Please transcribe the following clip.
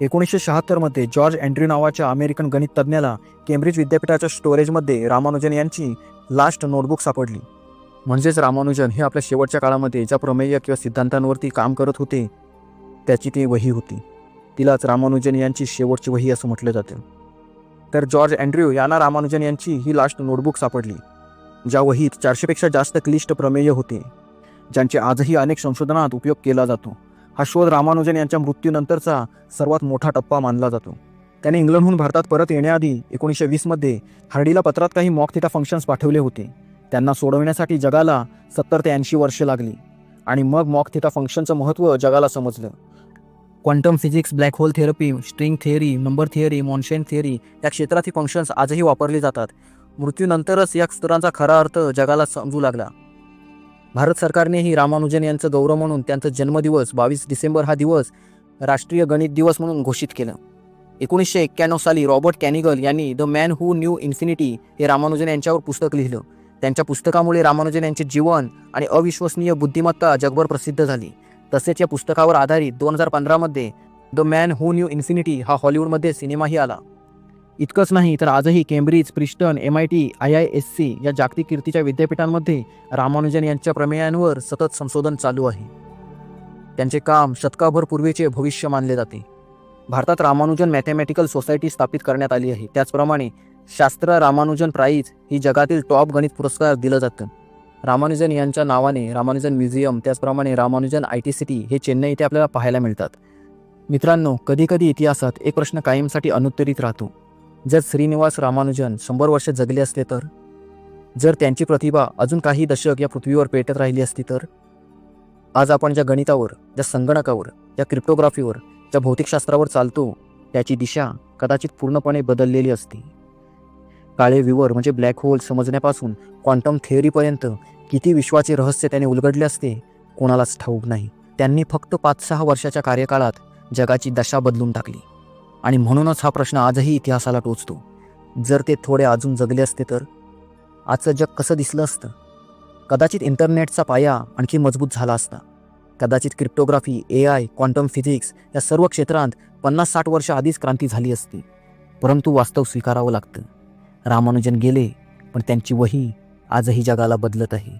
एकोणीसशे शहात्तरमध्ये George Andrew नावाच्या अमेरिकन गणित तज्ज्ञाला केम्ब्रिज विद्यापीठाच्या स्टोरेजमध्ये रामानुजन यांची लास्ट नोटबुक सापडली. म्हणजेच रामानुजन हे आपल्या शेवटच्या काळामध्ये ज्या प्रमेय किंवा सिद्धांतांवरती काम करत होते त्याची ती वही होती. तिलाच रामानुजन यांची शेवटची वही असं म्हटलं जातं. तर जॉर्ज अँड्र्यू यांना रामानुजन यांची ही लास्ट नोटबुक सापडली ज्या वहीत चारशेपेक्षा जास्त क्लिष्ट प्रमेय होते ज्यांचे आजही अनेक संशोधनात उपयोग केला जातो. हा शोध रामानुजन यांच्या मृत्यूनंतरचा सर्वात मोठा टप्पा मानला जातो. त्याने इंग्लंडहून भारतात परत येण्याआधी एकोणीसशे वीसमध्ये हार्डीला पत्रात काही मॉक थिटा फंक्शन्स पाठवले होते. त्यांना सोडवण्यासाठी जगाला सत्तर ते ऐंशी वर्षे लागली आणि मग मॉक थिटा फंक्शनचं महत्त्व जगाला समजलं. Quantum physics black hole therapy string theory number theory moonshine theory या क्षेत्रात ही फंक्शन्स आजही वापरली जातात. मृत्यूनंतरच या स्तरांचा खरा अर्थ जगाला समजू लागला. भारत सरकारनेही रामानुजन यांचं गौरव म्हणून त्यांचा जन्मदिवस बावीस डिसेंबर हा दिवस राष्ट्रीय गणित दिवस म्हणून घोषित केलं. एकोणीसशे एक्क्याण्णव साली रॉबर्ट कॅनिगल यांनी the man who knew infinity हे रामानुजन यांच्यावर पुस्तक लिहिलं. त्यांच्या पुस्तकामुळे रामानुजन यांचे जीवन आणि अविश्वसनीय बुद्धिमत्ता जगभर प्रसिद्ध झाली. तसेच या पुस्तकावर आधारित दोन हजार पंधरामध्ये the man who knew infinity हा हॉलिवूडमध्ये सिनेमाही आला. इतकंच नाही तर आजही Cambridge Princeton M I T I I S C या जागतिक कीर्तीच्या विद्यापीठांमध्ये रामानुजन यांच्या प्रमेयांवर सतत संशोधन चालू आहे. त्यांचे काम शतकाभर पूर्वीचे भविष्य मानले जाते. भारतात रामानुजन मॅथमॅटिकल सोसायटी स्थापित करण्यात आली आहे. त्याचप्रमाणे शास्त्र रामानुजन प्राईज ही जगातील टॉप गणित पुरस्कार दिलं जातं. रामानुजन यांच्या नावाने रामानुजन म्युझियम त्याचप्रमाणे रामानुजन आय टी सिटी हे चेन्नई इथे आपल्याला पाहायला मिळतात. मित्रांनो कधीकधी इतिहासात एक प्रश्न कायमसाठी अनुत्तरित राहतो. जर श्रीनिवास रामानुजन शंभर वर्ष जगले असते तर? जर त्यांची प्रतिभा अजून काही दशक या पृथ्वीवर पेटत राहिली असती तर? आज आपण ज्या गणितावर ज्या संगणकावर ज्या क्रिप्टोग्राफीवर ज्या भौतिकशास्त्रावर चालतो त्याची दिशा कदाचित पूर्णपणे बदललेली असती. काळे विवर म्हणजे ब्लॅक होल समजण्यापासून क्वांटम थिअरीपर्यंत किती विश्वाचे रहस्य त्याने उलगडले असते कोणालाच ठाऊक नाही. त्यांनी फक्त पाच सहा वर्षाच्या कार्यकाळात जगाची दशा बदलून टाकली. आणि म्हणूनच हा प्रश्न आजही इतिहासाला टोचतो. जर ते थोडे अजून जगले असते तर? आजचं जग कसं दिसलं असतं? कदाचित इंटरनेटचा पाया आणखी मजबूत झाला असता. कदाचित cryptography A I quantum physics या सर्व क्षेत्रांत पन्नास साठ वर्ष आधीच क्रांती झाली असती. परंतु वास्तव स्वीकारावं लागतं. रामानुजन गेले पण त्यांची वही आजही जगाला बदलत आहे.